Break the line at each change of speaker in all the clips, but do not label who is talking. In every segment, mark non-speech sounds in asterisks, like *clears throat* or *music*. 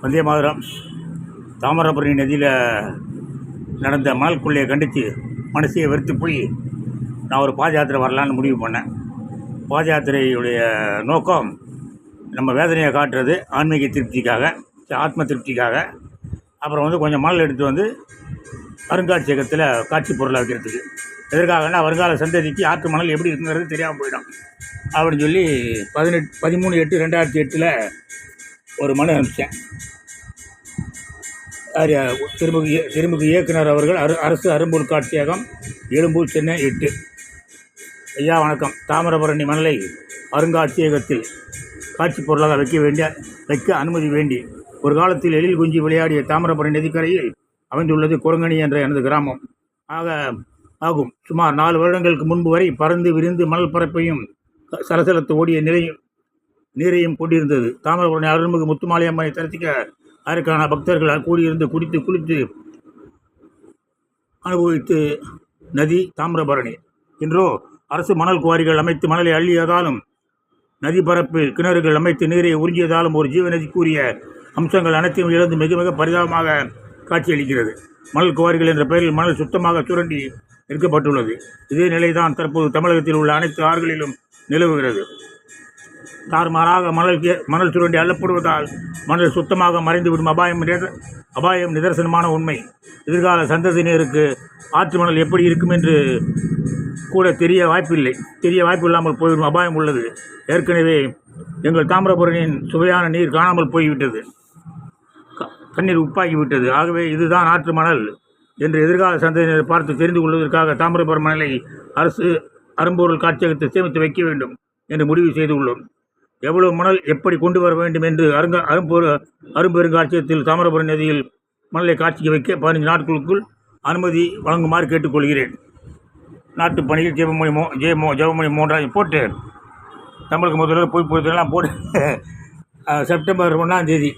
வந்தே மாதரம். தாமிரபரணி நதியில் நடந்த மணல் கொள்ளையை கண்டித்து மனசையை வெறுத்து போய் நான் ஒரு பாத யாத்திரை வரலான்னு முடிவு பண்ணேன். பாத யாத்திரையுடைய நோக்கம் நம்ம வேதனையை காட்டுறது ஆன்மீக திருப்திக்காக ஆத்ம திருப்திக்காக. அப்புறம் வந்து கொஞ்சம் மணல் எடுத்து வந்து அருங்காட்சியகத்தில் காட்சி பொருளாக வைக்கிறதுக்கு. எதற்காகனா வருங்கால சந்ததிக்கு ஆற்று மணல் எப்படி இருக்குங்கிறது தெரியாமல் போயிடும். அப்படின்னு சொல்லி பதினெட்டு பதிமூணு எட்டு ரெண்டாயிரத்தி எட்டில் ஒரு மனு அனுப்பிச்சேன். திருமுக திருமுக இயக்குனர் அவர்கள் அரு அரசு அரும்பூர் காட்சியகம் எழும்பூர் சென்னை எட்டு. ஐயா வணக்கம். தாமிரபரணி மணலை அருங்காட்சியகத்தில் காட்சி பொருளாக வைக்க வேண்டிய வைக்க அனுமதி வேண்டி ஒரு காலத்தில் எழில் குஞ்சு விளையாடிய தாமிரபரணி நதிக்கரையில் அமைந்துள்ளது குரங்கணி என்ற எனது கிராமம். ஆக ஆகும். சுமார் நாலு வருடங்களுக்கு முன்பு வரை பறந்து விரிந்து மணல் பரப்பையும் சலசலத்து ஓடிய நிலையும் நீரையும் கொண்டிருந்தது. தாமிரபரணி அருள்மிகு முத்துமாலையம்மனை தரிசிக்க ஆயிரக்கான பக்தர்கள் கூடியிருந்து குடித்து குளித்து அனுபவித்து நதி தாமிரபரணி. இன்றோ அரசு மணல் குவாரிகள் அமைத்து மணலை அள்ளியதாலும் நதி பரப்பில் கிணறுகள் அமைத்து நீரை உறிஞ்சியதாலும் ஒரு ஜீவநதிக்குரிய அம்சங்கள் அனைத்தையும் இழந்து மிக மிக பரிதாபமாக காட்சியளிக்கிறது. மணல் குவாரிகள் என்ற பெயரில் மணல் சுத்தமாக சுரண்டி எடுக்கப்பட்டுள்ளது. இதே நிலைதான் தற்போது தமிழகத்தில் உள்ள அனைத்து ஆறுகளிலும் நிலவுகிறது. தாறுமாறாக மணல் மணல் சுரண்டி அள்ளப்படுவதால் மணல் சுத்தமாக மறைந்துவிடும் அபாயம் அபாயம் நிதர்சனமான உண்மை. எதிர்கால சந்ததியினருக்கு ஆற்று மணல் எப்படி இருக்கும் என்று கூட தெரிய வாய்ப்பில்லை. தெரிய வாய்ப்பு இல்லாமல் போய்விடும் அபாயம் உள்ளது. ஏற்கனவே எங்கள் தாமிரபுரணியின் சுவையான நீர் காணாமல் போய்விட்டது. க- தண்ணீர் உப்பாகிவிட்டது. ஆகவே இதுதான் ஆற்று மணல் என்று எதிர்கால சந்ததியினர் பார்த்து தெரிந்து கொள்வதற்காக தாமிரபுரம் மணலை அரசு அரும்பொருள் காட்சியகத்தை சேமித்து வைக்க வேண்டும் என்று முடிவு செய்துள்ளோம். எவ்வளவு மணல் எப்படி கொண்டு வர வேண்டும் என்று அருங்க அரும்பு அரும்பெருங்காட்சியகத்தில் தாமிரபரணி நதியில் மணலை காட்சிக்கு வைக்க பதினஞ்சு நாட்களுக்குள் அனுமதி வழங்குமாறு கேட்டுக்கொள்கிறேன். நாட்டு பணியில் ஜெபமணி மோ ஜெயமோ ஜெபமணி மூன்றாவது போட்டு தமிழக முதல்வர் போய் பொறுத்தெல்லாம் போட்டு செப்டம்பர் ஒன்றாம் தேதி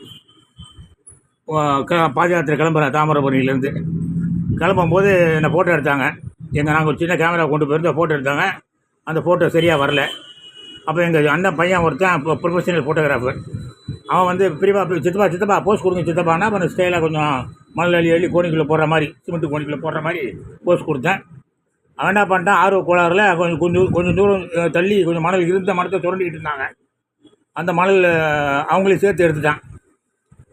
பாத யாத்திரை கிளம்புறேன் தாமிரபரணியிலேருந்து கிளம்பும்போது என்னை ஃபோட்டோ எடுத்தாங்க. எங்கள் நாங்கள் ஒரு சின்ன கேமரா கொண்டு போயிருந்தோம் ஃபோட்டோ எடுத்தாங்க. அந்த ஃபோட்டோ சரியாக வரல. அப்போ எங்கள் அண்ணன் பையன் ஒருத்தன் இப்போ ப்ரொஃபஷனல் ஃபோட்டோகிராஃபர் அவன் வந்து பிரிவா சித்தப்பா சித்தப்பா போஸ் கொடுங்க சித்தப்பானா அப்புறம் ஸ்டைலாக கொஞ்சம் மணல் அள்ளி அள்ளி கோணிக்குள்ளே போடுற மாதிரி சிமெண்ட் கோணிக்குள்ளே போடுற மாதிரி போஸ் கொடுத்தேன். அவன் என்ன பண்ணிட்டான் ஆர்வ கோளாறுல கொஞ்சம் கொஞ்சம் கொஞ்சம் தூரம் தள்ளி கொஞ்சம் மணல் இருந்த மரத்தை சுரண்டிக்கிட்டு இருந்தாங்க. அந்த மணல் அவங்களையும் சேர்த்து எடுத்துட்டான்.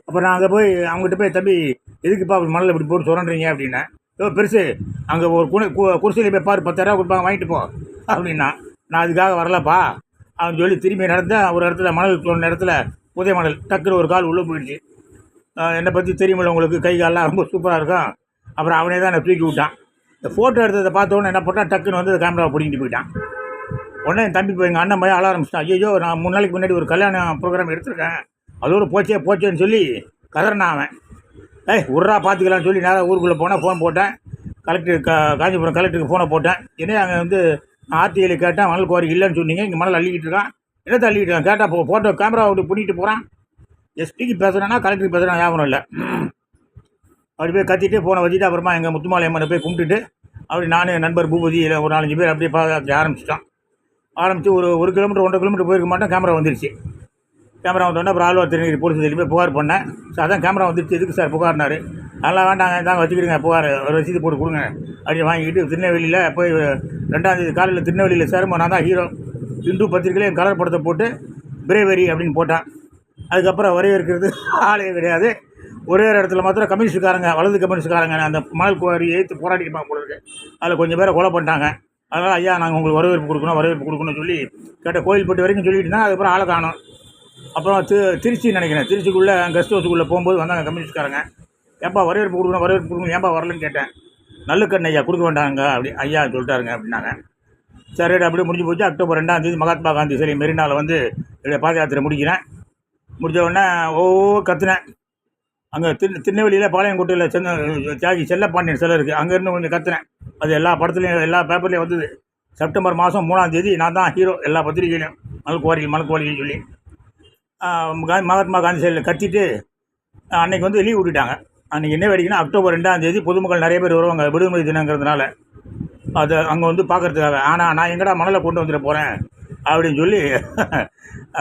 அப்புறம் அங்கே போய் அவங்ககிட்ட போய் தம்பி எதுக்குப்பா அப்படி மணல் இப்படி போட்டு சுரண்டுறீங்க? அப்படின்னா ஓ பெருசு அங்கே ஒரு குண கு- குடிசையில் போய் பாரு பத்தாயிரரூவா கொடுப்பாங்க வாங்கிட்டு போ. அப்படின்னா நான் அதுக்காக வரலப்பா. அவன் சொல்லி திரும்பி நடந்தேன் ஒரு இடத்துல மணல் தோணுன இடத்துல உதய மணல் டக்குன்னு ஒரு கால் உள்ளே போயிடுச்சு. என்னை பற்றி தெரியுமில்ல உங்களுக்கு? கை கால்லாம் ரொம்ப சூப்பராக இருக்கும். அப்புறம் அவனே தான் என்னை தூக்கி விட்டான். இந்த ஃபோட்டோ எடுத்ததை பார்த்தோன்னே என்ன பண்ணான்? டக்குன்னு வந்து கேமராவை பிடிங்கிட்டு போயிட்டான். உடனே என் தம்பி போய் எங்கள் அண்ணன் போய் ஆள ஆரம்பிச்சிட்டான் ஐயோ நான் மூணு நாளைக்கு முன்னாடி ஒரு கல்யாண ப்ரோக்ராம் எடுத்திருக்கேன். அதோடு போச்சே போச்சேன்னு சொல்லி கதறினான் அவன். ஏய் உர்ரா பார்த்துக்கலான்னு சொல்லி நேராக ஊருக்குள்ளே போனேன் ஃபோன் போட்டேன். கலெக்டர் கா காஞ்சிபுரம் கலெக்டருக்கு ஃபோனை போட்டேன். என்ன அங்கே வந்து ஆர்டிஐயில் கேட்டால் மணல் குவாரி இல்லைன்னு சொன்னீங்க இங்கே மணல் அள்ளிக்கிட்டு இருக்கான். என்ன தள்ளிக்கிட்டு இருக்கான்? கேட்டால் போ ஃபோட்டோ கேமரா விட்டு பிடிக்கிட்டு போகிறான் எஸ்பிக்கு பேசுகிறேன்னா கலெக்டருக்கு பேசுகிறேன் ஞாபகம் இல்லை. அப்படி போய் கத்திட்டு போனை வச்சுட்டு அப்புறமா எங்கள் முத்துமாலை அம்மனை போய் கும்பிட்டுட்டு அப்படி நான் என் நண்பர் பூபதி இல்லை ஒரு நாலஞ்சு பேர் அப்படியே பார்க்க ஆரம்பிச்சிட்டான். ஆரம்பித்து ஒரு ஒரு கிலோமீட்டர் ஒன்றரை கிலோமீட்டர் போயிருக்க மாட்டேன் கேமரா வந்துருச்சு. கேமரா வந்தோடனே அப்புறம் ஆழ்வார் திருநெல்வேலி போலீஸ் நிலையம் போய் புகார் பண்ணேன். சார் அதான் கேமரா வந்துருச்சு எதுக்கு சார் புகார்னார்? அதெல்லாம் வேண்டாங்க தாங்க வச்சுக்கிடுங்க புகார் ஒரு ரசீது போட்டு கொடுங்க. அப்படின்னு வாங்கிட்டு திருநெல்வேலியில் போய் ரெண்டாந்தேதி காலையில் திருநெல்வேலியில் சேரும்போது நான் தான் ஹீரோ இந்து பத்திரிகையில் என் கலர் படத்தை போட்டு பிரேவரி அப்படின்னு போட்டான். அதுக்கப்புறம் வரவேற்கிறது ஆளே கிடையாது. ஒரே ஒரு இடத்துல மாத்திரம் கம்யூனிஸ்ட்காரங்க வலது கம்யூனிஸ்ட்காரங்க அந்த மணல் குவாரி ஏற்று போராடிப்பாங்க போல இருக்கு. அதில் கொஞ்சம் பேரை கொலை பண்ணிட்டாங்க. அதனால் ஐயா நாங்கள் உங்களுக்கு வரவேற்பு கொடுக்கணும் வரவேற்பு கொடுக்கணும்னு சொல்லி கேட்ட கோயில்பட்டு வரைக்கும் சொல்லிட்டு தான் அதுக்கப்புறம் ஆளை காணும். அப்புறம் தி திருச்சி நினைக்கிறேன். திருச்சிக்குள்ளே கெஸ்ட் ஹவுஸுக்குள்ளே போகும்போது வந்தாங்க கம்யூனிஸ்ட்காரங்க. ஏப்பா வரவேற்பு கொடுக்கணும் வரவேற்பு கொடுக்கணும் ஏன்பா வரலன்னு கேட்டேன். நல்லுக்கண்ணு ஐயா கொடுக்க வேண்டாங்க அப்படி ஐயா சொல்லிட்டாருங்க அப்படின்னாங்க. சரி அப்படியே முடிஞ்சு போச்சு. அக்டோபர் ரெண்டாம் தேதி மகாத்மா காந்தி சரி மெரினாவில் வந்து என்னுடைய பாத யாத்திரை முடிக்கிறேன். முடிஞ்ச உடனே ஓ கத்துனேன். அங்கே திரு திருநெல்வேலியில் பாளையங்கோட்டையில் சென்ன தியாகி செல்லப்பாண்டியன் சிலை இருக்குது அங்கேருந்து கொஞ்சம் கத்துனேன். அது எல்லா படத்துலையும் எல்லா பேப்பர்லேயும் வந்தது. செப்டம்பர் மாதம் மூணாம் தேதி நான் தான் ஹீரோ எல்லா பத்திரிகையிலையும் மலக்குவாரி மலக்குவாரின்னு சொல்லி மகாத்மா காந்தி சிலையில் கத்திட்டு அன்னைக்கு வந்து லீவ் விட்டுட்டாங்க. அன்றைக்கி என்ன வேடிக்கைன்னா அக்டோபர் ரெண்டாம் தேதி பொதுமக்கள் நிறைய பேர் வருவாங்க விடுமுறை தினங்கிறதுனால. அதை அங்கே வந்து பார்க்கறதுக்காக. ஆனால் நான் எங்கடா மணலை கொண்டு வந்துட போகிறேன் அப்படின்னு சொல்லி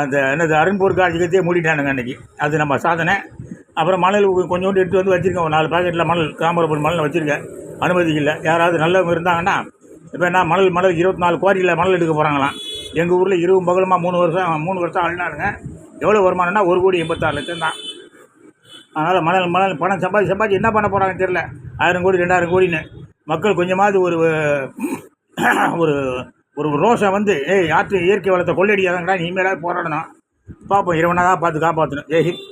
அந்த என்னது அருண்பூர் காட்சிக்கத்தையே மூடிட்டானுங்க அன்றைக்கி அது நம்ம சாதனை. அப்புறம் மணல் கொஞ்சோண்டு எடுத்து வந்து வச்சுருக்கேன். ஒரு நாலு பாக்கெட்டில் மணல் தாமிரபரணி மணல் வச்சுருக்கேன். அனுமதி இல்லை. யாராவது நல்லவங்க இருந்தாங்கன்னா இப்போ என்ன மணல் மணல் இருபத்தி நாலு குவாரியில் மணல் எடுக்க போகிறாங்களாம் எங்கள் ஊரில் இருபது பகலமாக மூணு வருஷம் மூணு வருஷம் ஆளுனாருங்க எவ்வளோ வருமானம்னா ஒரு கோடி எண்பத்தாறு லட்சம் தான் அதனால் மணல் மணல் பணம் சம்பாதி சம்பாதி என்ன பண்ண போகிறாங்கன்னு தெரில ஆயிரம் கோடி ரெண்டாயிரம் கோடின்னு. மக்கள் கொஞ்சமாவது ஒரு *clears throat* ஒரு ஒரு ரோஷம் வந்து ஏய் ஆற்று இயற்கை வளத்தை கொள்ளடியாதாங்கடா நீ மேலே போராடணும். பார்ப்போம் இறைவனாக தான் பார்த்து காப்பாற்றணும் ஜெய்ஹிந்த்